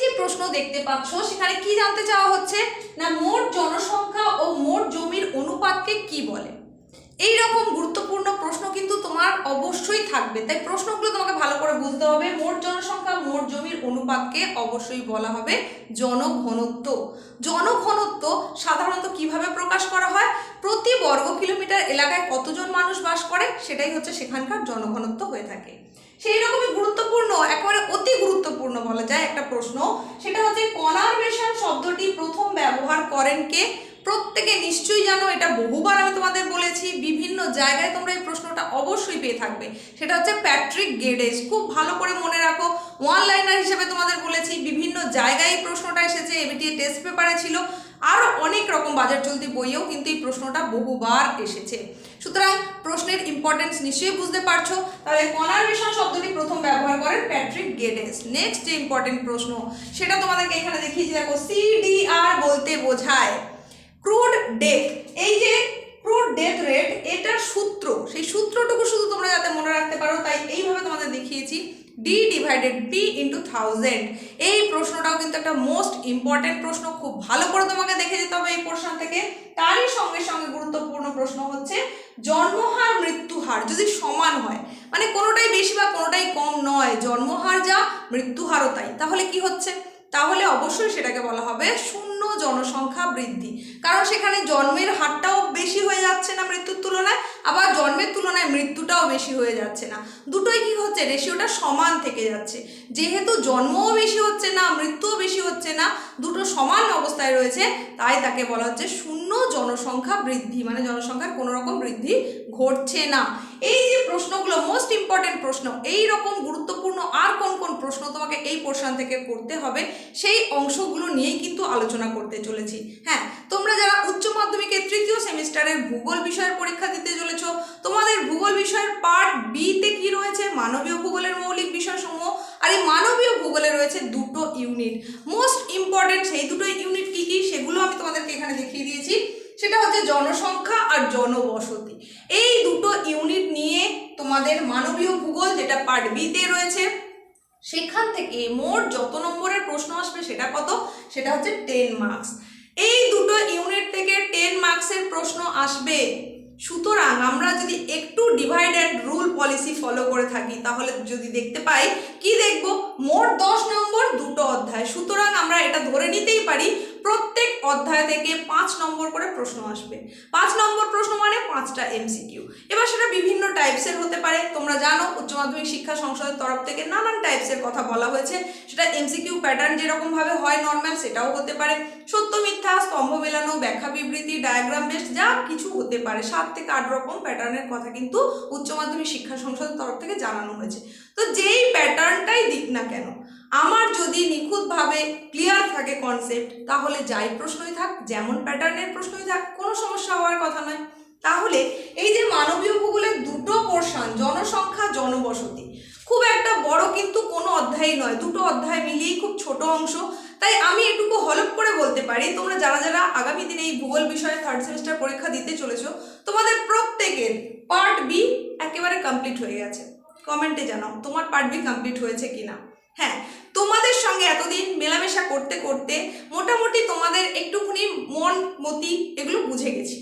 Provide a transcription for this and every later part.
যে প্রশ্ন দেখতে পাচ্ছ, সেখানে কি জানতে চাওয়া হচ্ছে? না, মোট জনসংখ্যা ও মোট জমির অনুপাতকে কি বলে? এই রকম গুরুত্বপূর্ণ প্রশ্ন কিন্তু তোমার অবশ্যই থাকবে। তাই প্রশ্নগুলো তোমাকে ভালো করে বুঝতে হবে। মোট জনসংখ্যা, মোট জমির অনুপাতকে অবশ্যই বলা হবে জনঘনত্ব। জনঘনত্ব সাধারণত কীভাবে প্রকাশ করা হয়? প্রতি বর্গ কিলোমিটার এলাকায় কতজন মানুষ বাস করে? সেটাই হচ্ছে সেখানকার জনঘনত্ব হয়ে থাকে। সেই রকমই গুরুত্বপূর্ণ, একেবারে অতি গুরুত্বপূর্ণ বলা যায় একটা প্রশ্ন। সেটা হচ্ছে, কনারভেশন শব্দটি প্রথম ব্যবহার করেন কে? প্রত্যেকে নিশ্চয়ই জানো, এটা বহুবার আমি তোমাদের বলেছি, বিভিন্ন জায়গায় তোমরা এই প্রশ্নটা অবশ্যই পেয়ে থাকবে। সেটা হচ্ছে প্যাট্রিক গেডেস খুব ভালো করে মনে রাখো ওয়ান লাইনার হিসেবে তোমাদের বলেছি, বিভিন্ন জায়গায় এই প্রশ্নটা এসেছে এবিটিএ টেস্ট পেপারে ছিল। আরও অনেক রকম বাজার চলতি বইয়েও কিন্তু এই প্রশ্নটা বহুবার এসেছে। সুতরাং প্রশ্নের ইম্পর্টেন্স নিশ্চয়ই বুঝতে পারছ। তাহলে কনারভেশন শব্দটি প্রথম ব্যবহার করেন প্যাট্রিক গেডেস। নেক্সট যে ইম্পর্টেন্ট প্রশ্ন, সেটা তোমাদেরকে এখানে দেখিয়েছি দেখো সিডিআর বলতে বোঝায় ক্রুড ডেথ এই যে ক্রুড ডেথ রেট এটার সূত্র, সেই সূত্রটুকু শুধু তোমরা যাতে মনে রাখতে পারো, তাই এইভাবে তোমাদের দেখিয়েছি। D divided B into thousand এই প্রশ্নটাও কিন্তু একটা মোস্ট ইম্পর্টেন্ট প্রশ্ন। খুব ভালো করে তোমাকে দেখে যেতে হবে এই প্রশ্ন থেকে। তারই সঙ্গে সঙ্গে গুরুত্বপূর্ণ প্রশ্ন হচ্ছে, জন্মহার, মৃত্যুহার যদি সমান হয় মানে কোনোটাই বেশি বা কোনোটাই কম নয়, জন্মহার যা, মৃত্যুহারও তাই। তাহলে কি হচ্ছে? তাহলে অবশ্যই সেটাকে বলা হবে শূন্য জনসংখ্যা বৃদ্ধি। কারণ সেখানে জন্মের হারটাও বেশি হয়ে যাচ্ছে না মৃত্যুর তুলনায়, আবার জন্মের তুলনায় মৃত্যুটাও বেশি হয়ে যাচ্ছে না। দুটোই কি হচ্ছে? রেশিওটা সমান থেকে যাচ্ছে। যেহেতু জন্মও বেশি হচ্ছে না, মৃত্যুও বেশি হচ্ছে না, দুটো সমান অবস্থায় রয়েছে, তাই তাকে বলা হচ্ছে শূন্য জনসংখ্যা বৃদ্ধি। মানে জনসংখ্যার কোনো রকম বৃদ্ধি ঘটছে না। এই যে প্রশ্নগুলো মোস্ট ইম্পর্টেন্ট প্রশ্ন, এই রকম গুরুত্বপূর্ণ আর কোন কোন প্রশ্ন তোমাকে এই পোর্শন থেকে করতে হবে, সেই অংশগুলো নিয়েই কিন্তু আলোচনা করতে চলেছি। হ্যাঁ তোমরা যারা উচ্চ মাধ্যমিকের তৃতীয় সেমিস্টারের ভূগোল বিষয়ের পরীক্ষা দিতে চলেছ, তোমাদের ভূগোল বিষয়ের পার্ট বিতে কি রয়েছে? মানবীয় ভূগোলের মৌলিক বিষয়সমূহ, আর এই মানবীয় ভূগোলে রয়েছে দুটো ইউনিট মোস্ট ইম্পর্টেন্ট সেই দুটো ইউনিট কি কি, সেগুলো আমি তোমাদেরকে এখানে দেখিয়ে দিয়েছি। জনসংখ্যা আর জনবসতি। এই দুটো ইউনিট নিয়ে তোমাদের মানবীয় ভূগোল যেটা পার্ট বিতে রয়েছে, সেখান থেকে মোট যত নম্বরের প্রশ্ন আসবে সেটা কত? সেটা হচ্ছে টেন মার্কস এই দুটো ইউনিট থেকে টেন মার্কসের প্রশ্ন আসবে। সুতরাং আমরা যদি একটু divide and rule policy follow করে থাকি, তাহলে যদি দেখতে পাই, কি দেখব? মোট দশ নম্বর দুটো অধ্যায়। সুতরাং আমরা এটা ধরে নিতেই পারি প্রত্যেক অধ্যায় থেকে পাঁচ নম্বর করে প্রশ্ন আসবে। পাঁচ নম্বর প্রশ্ন মানে পাঁচটা এমসিকিউ এবার সেটা বিভিন্ন টাইপসের হতে পারে। তোমরা জানো, উচ্চ মাধ্যমিক শিক্ষা সংসদের তরফ থেকে নানান টাইপসের কথা বলা হয়েছে। সেটা এমসিকিউ প্যাটার্ন যেরকমভাবে হয় নর্মাল সেটাও হতে পারে। সত্য, মিথ্যা, স্তম্ভ মেলানো, ব্যাখ্যা, বিবৃতি ডায়াগ্রাম বেস্ট যা কিছু হতে পারে। সাত থেকে আট রকম প্যাটার্নের কথা কিন্তু উচ্চ মাধ্যমিক শিক্ষা সংসদের তরফ থেকে জানানো হয়েছে। তো যেই প্যাটার্নটাই দিক না কেন আমার যদি নিখুঁতভাবে ক্লিয়ার থাকে কনসেপ্ট তাহলে যাই প্রশ্নই থাক, যেমন প্যাটার্নের প্রশ্নই থাক, কোনো সমস্যা হওয়ার কথা নয়। তাহলে এই যে মানবীয় ভূগোলের দুটো পোর্শন জনসংখ্যা, জনবসতি, খুব একটা বড় কিন্তু কোনো অধ্যায় নয়। দুটো অধ্যায় মিলিয়েই খুব ছোট অংশ। তাই আমি এটুকু হলপ করে বলতে পারি, তোমরা যারা যারা আগামী দিনে এই ভূগোল বিষয়ে থার্ড সেমিস্টার পরীক্ষা দিতে চলেছো, তোমাদের প্রত্যেকের পার্ট বি একেবারে কমপ্লিট হয়ে গেছে। কমেন্টে জানাও, তোমার পার্ট বি কমপ্লিট হয়েছে কিনা? হ্যাঁ তোমাদের সঙ্গে এতদিন মেলামেশা করতে করতে মোটামুটি তোমাদের একটুখানি মন, মতি এগুলো বুঝে গেছি।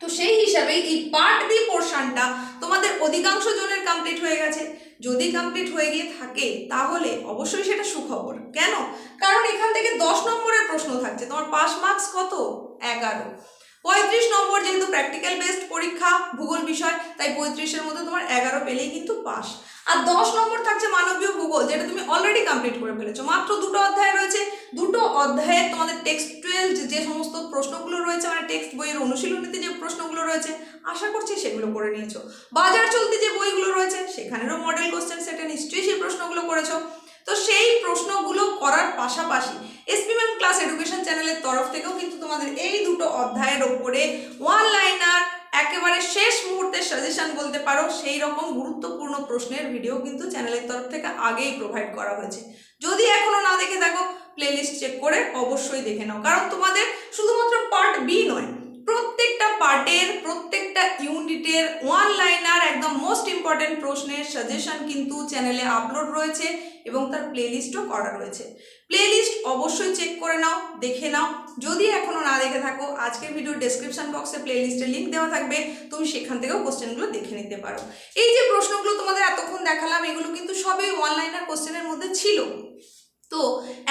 তো সেই হিসাবে এই পার্ট বি পোর্শনটা তোমাদের অধিকাংশ জনের কমপ্লিট হয়ে গেছে। যদি কমপ্লিট হয়ে গিয়ে থাকে, তাহলে অবশ্যই সেটা সুখবর। কেন? কারণ এখান থেকে দশ নম্বরের প্রশ্ন থাকছে। তোমার পাস মার্কস কত? এগারো। পঁয়ত্রিশ নম্বর যেহেতু প্র্যাকটিক্যাল বেসড পরীক্ষা, ভূগোল বিষয়, তাই পঁয়ত্রিশের মধ্যে তোমার এগারো পেলেই কিন্তু পাস। আর দশ নম্বর থাকছে মানবীয় ভূগোল, যেটা তুমি অলরেডি কমপ্লিট করে ফেলেছো। মাত্র দুটো অধ্যায় রয়েছে। দুটো অধ্যায়ে তোমাদের টেক্সটুয়াল যে সমস্ত প্রশ্নগুলো রয়েছে মানে টেক্সট বইয়ের অনুশীলনীতে যে প্রশ্নগুলো রয়েছে, আশা করছি সেগুলো করে নিয়েছো। বাজার চলতি যে বইগুলো রয়েছে, সেখানেরও মডেল কোশ্চেন সেটা নিশ্চয়ই সেই প্রশ্নগুলো করেছ। তো সেই প্রশ্নগুলো করার পাশাপাশি এসপি ম্যাম ক্লাস এডুকেশন চ্যানেলের তরফ থেকেও কিন্তু তোমাদের এই দুটো অধ্যায়ের ওপরে ওয়ান লাইনার একেবারে শেষ মুহূর্তের সাজেশন বলতে পারো, সেই রকম গুরুত্বপূর্ণ প্রশ্নের ভিডিও কিন্তু চ্যানেলের তরফ থেকে আগেই প্রোভাইড করা হয়েছে। যদি এখনও না দেখে থাকো প্লেলিস্ট চেক করে অবশ্যই দেখে নাও। কারণ তোমাদের শুধুমাত্র পার্ট বি নয় পার্টের প্রত্যেকটা ইউনিটের ওয়ান লাইনার একদম মোস্ট ইম্পর্টেন্ট প্রশ্নের সাজেশন কিন্তু চ্যানেলে আপলোড রয়েছে এবং তার প্লেলিস্টও করা রয়েছে। প্লেলিস্ট অবশ্যই চেক করে নাও, দেখে নাও। যদি এখনও না দেখে থাকো, আজকের ভিডিওর ডেসক্রিপশন বক্সে প্লেলিস্টের লিঙ্ক দেওয়া থাকবে, তুমি সেখান থেকেও কোশ্চেনগুলো দেখে নিতে পারো। এই যে প্রশ্নগুলো তোমাদের এতক্ষণ দেখালাম, এগুলো কিন্তু সবই অনলাইনার কোশ্চেনের মধ্যে ছিল। তো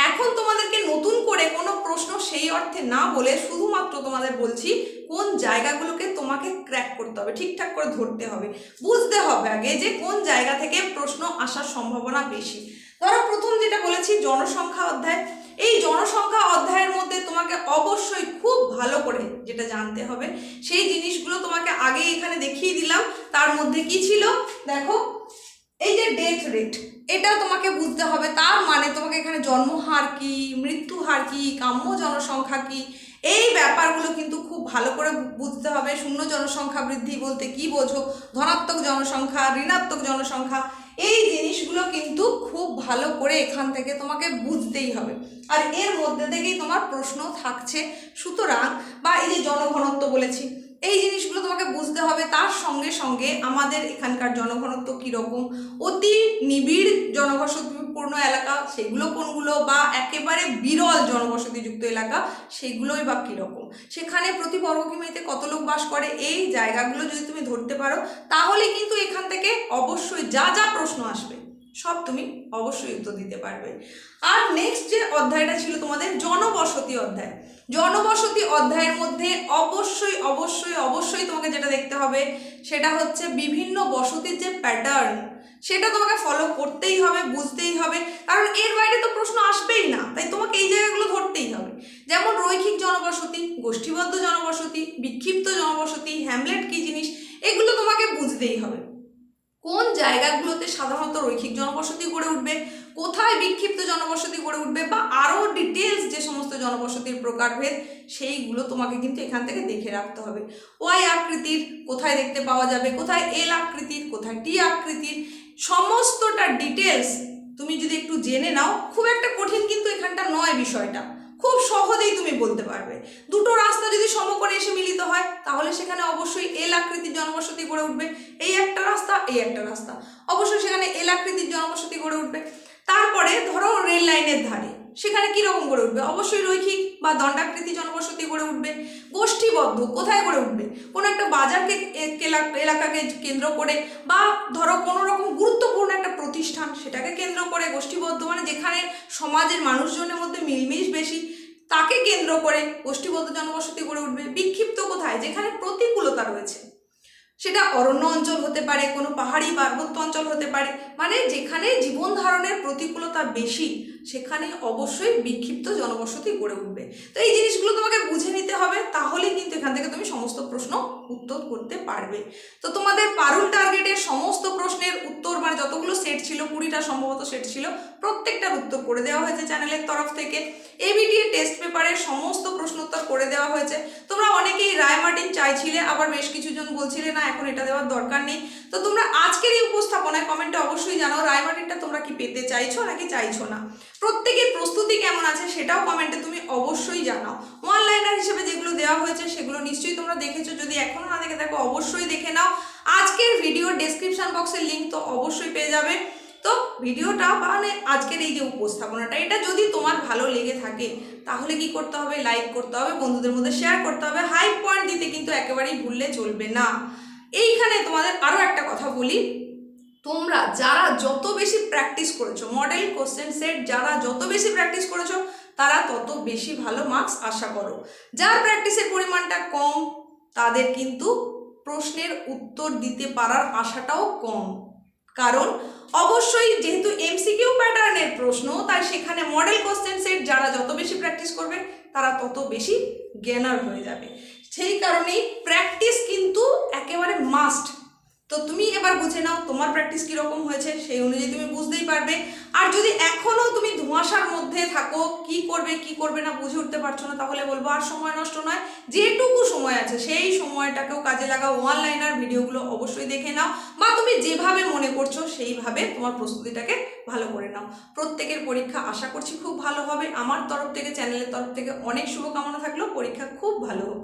এখন তোমাদেরকে নতুন করে কোনো প্রশ্ন সেই অর্থে না বলে শুধুমাত্র তোমাদের বলছি কোন জায়গাগুলোকে তোমাকে ক্র্যাক করতে হবে, ঠিকঠাক করে ধরতে হবে। বুঝতে হবে আগে যে কোন জায়গা থেকে প্রশ্ন আসার সম্ভাবনা বেশি। ধরো প্রথম যেটা বলেছি জনসংখ্যা অধ্যায়। এই জনসংখ্যা অধ্যায়ের মধ্যে তোমাকে অবশ্যই খুব ভালো করে যেটা জানতে হবে, সেই জিনিসগুলো তোমাকে আগে এখানে দেখিয়ে দিলাম। তার মধ্যে কি ছিল? দেখো, এই যে ডেথ রেট এটা তোমাকে বুঝতে হবে। তার মানে তোমাকে এখানে জন্মহার কি মৃত্যু হার কি, কাম্য জনসংখ্যা কি এই ব্যাপারগুলো কিন্তু খুব ভালো করে বুঝতে হবে। শূন্য জনসংখ্যা বৃদ্ধি বলতে কি বোঝো? ধনাত্মক জনসংখ্যা, ঋণাত্মক জনসংখ্যা, এই জিনিসগুলো কিন্তু খুব ভালো করে এখান থেকে তোমাকে বুঝতেই হবে। আর এর মধ্যে থেকেই তোমার প্রশ্ন থাকছে, সুতরাং, বা এই যে জনঘনত্ব বলেছি, এই জিনিসগুলো তোমাকে বুঝতে হবে। তার সঙ্গে সঙ্গে আমাদের এখানকার জনঘনত্ব কীরকম? অতি নিবিড় জনবসতিপূর্ণ এলাকা, সেগুলো কোনগুলো বা একেবারে বিরল জনবসতিযুক্ত এলাকা, সেগুলোই বা কীরকম? সেখানে প্রতি বর্গ কিমিতে কত লোক বাস করে? এই জায়গাগুলো যদি তুমি ধরতে পারো, তাহলে কিন্তু এখান থেকে অবশ্যই যা যা প্রশ্ন আসবে, সব তুমি অবশ্যই উত্তর দিতে পারবে। আর নেক্সট যে অধ্যায়টা ছিল তোমাদের জনবসতি অধ্যায়। জনবসতি অধ্যায়ের মধ্যে অবশ্যই অবশ্যই অবশ্যই তোমাকে যেটা দেখতে হবে, সেটা হচ্ছে বিভিন্ন বসতির যে প্যাটার্ন সেটা তোমাকে ফলো করতেই হবে, বুঝতেই হবে। কারণ এর বাইরে তো প্রশ্ন আসবেই না। তাই তোমাকে এই জায়গাগুলো ধরতেই হবে। যেমন রৈখিক জনবসতি, গোষ্ঠীবদ্ধ জনবসতি, বিক্ষিপ্ত জনবসতি হ্যামলেট কি জিনিস, এগুলো তোমাকে বুঝতেই হবে। কোন জায়গাগুলোতে সাধারণত রৈখিক জনবসতি গড়ে উঠবে, কোথায় বিক্ষিপ্ত জনবসতি গড়ে উঠবে, বা আরও ডিটেলস যে সমস্ত জনবসতির প্রকারভেদ, সেইগুলো তোমাকে কিন্তু এখান থেকে দেখে রাখতে হবে। ওয়াই আকৃতির, কোথায় দেখতে পাওয়া যাবে, কোথায় এল আকৃতির, কোথায় টি আকৃতির সমস্তটা ডিটেলস তুমি যদি একটু জেনে নাও, খুব একটা কঠিন কিন্তু এখানটা নয় বিষয়টা। খুব সহজেই তুমি বলতে পারবে। দুটো রাস্তা যদি সম করে এসে মিলিত হয়, তাহলে সেখানে অবশ্যই এল আকৃতির জনবসতি গড়ে উঠবে। এই একটা রাস্তা, এই একটা রাস্তা। অবশ্যই সেখানে এল আকৃতির জনবসতি গড়ে উঠবে। তারপরে ধরো রেল লাইনের ধারে। সেখানে কীরকম গড়ে উঠবে? অবশ্যই রৈখিক বা দণ্ডাকৃতি জনবসতি গড়ে উঠবে। গোষ্ঠীবদ্ধ, কোথায় গড়ে উঠবে? কোনো একটা বাজারকে এলাকাকে কেন্দ্র করে বা ধরো কোনো রকম গুরুত্বপূর্ণ একটা প্রতিষ্ঠান সেটাকে কেন্দ্র করে, গোষ্ঠীবদ্ধ মানে যেখানে সমাজের মানুষজনের মধ্যে মিলমিশ বেশি, তাকে কেন্দ্র করে গোষ্ঠীবদ্ধ জনবসতি গড়ে উঠবে। বিক্ষিপ্ত কোথায়? যেখানে প্রতিকূলতা রয়েছে। সেটা অরণ্য অঞ্চল হতে পারে, কোনো পাহাড়ি পার্বত্য অঞ্চল হতে পারে। মানে যেখানে জীবন ধারণের প্রতিকূলতা বেশি সেখানে অবশ্যই বিক্ষিপ্ত জনবসতি গড়ে উঠবে। তো এই জিনিসগুলো তোমাকে বুঝে নিতে হবে, তাহলেই কিন্তু এখান থেকে তুমি সমস্ত প্রশ্ন উত্তর করতে পারবে। তো তোমাদের পারুল টার্গেটের সমস্ত প্রশ্নের উত্তর মানে যতগুলো সেট ছিল, কুড়িটা সম্ভবত সেট ছিল, প্রত্যেকটার উত্তর করে দেওয়া হয়েছে চ্যানেলের তরফ থেকে। এবিটিএ টেস্ট পেপারের সমস্ত প্রশ্ন উত্তর করে দেওয়া হয়েছে। তোমরা মার্টিন চাইছিলে, আবার বেশ কিছুজন বলছিলে, না, এখন এটা দেওয়ার দরকার নেই। তো তোমরা আজকের এই উপস্থাপনায় কমেন্টে অবশ্যই জানাও, রায় মার্টিনটা তোমরা কি পেতে চাইছো নাকি চাইছো না। প্রত্যেকের প্রস্তুতি কেমন আছে সেটাও কমেন্টে তুমি অবশ্যই জানাও। অনলাইনার হিসেবে যেগুলো দেওয়া হয়েছে সেগুলো নিশ্চয়ই তোমরা দেখেছ। যদি এখনও না দেখে থাকো, অবশ্যই দেখে নাও। আজকের ভিডিও ডেসক্রিপশন বক্সের লিঙ্ক তো অবশ্যই পেয়ে যাবে। তো ভিডিওটা মানে আজকের এই যে উপস্থাপনাটা, এটা যদি তোমার ভালো লেগে থাকে, তাহলে কি করতে হবে? লাইক করতে হবে, বন্ধুদের মধ্যে শেয়ার করতে হবে। হাই পয়েন্ট দিতে কিন্তু একেবারেই ভুললে চলবে না। এইখানে তোমাদের আরও একটা কথা বলি। তোমরা যারা যত বেশি প্র্যাকটিস করেছ মডেল কোশ্চেন সেট যারা যত বেশি প্র্যাকটিস করেছ, তারা তত বেশি ভালো মার্কস আশা করো। যার প্র্যাকটিসের পরিমাণটা কম, তাদের কিন্তু প্রশ্নের উত্তর দিতে পারার আশাটাও কম। কারণ অবশ্যই যেহেতু এমসিকিউ প্যাটার্নের প্রশ্ন, তাই সেখানে মডেল কোশ্চেন সেট যারা যত বেশি প্র্যাকটিস করবে, তারা তত বেশি জ্ঞানার হয়ে যাবে। সেই কারণেই প্র্যাকটিস কিন্তু একেবারে মাস্ট তো তুমি এবার বুঝে নাও তোমার প্র্যাকটিস কীরকম হয়েছে, সেই অনুযায়ী তুমি বুঝতেই পারবে। আর যদি এখনও তুমি ধোঁয়াশার মধ্যে থাকো, কি করবে কি করবে না বুঝে উঠতে পারছ না, তাহলে বলব আর সময় নষ্ট নয়, যেটুকু সময় আছে সেই সময়টাকেও কাজে লাগাও। অনলাইনার ভিডিওগুলো অবশ্যই দেখে নাও বা তুমি যেভাবে মনে করছ সেইভাবে তোমার প্রস্তুতিটাকে ভালো করে নাও। প্রত্যেকের পরীক্ষা আশা করছি খুব ভালো হবে। আমার তরফ থেকে, চ্যানেলের তরফ থেকে অনেক শুভকামনা থাকল। পরীক্ষা খুব ভালো হোক।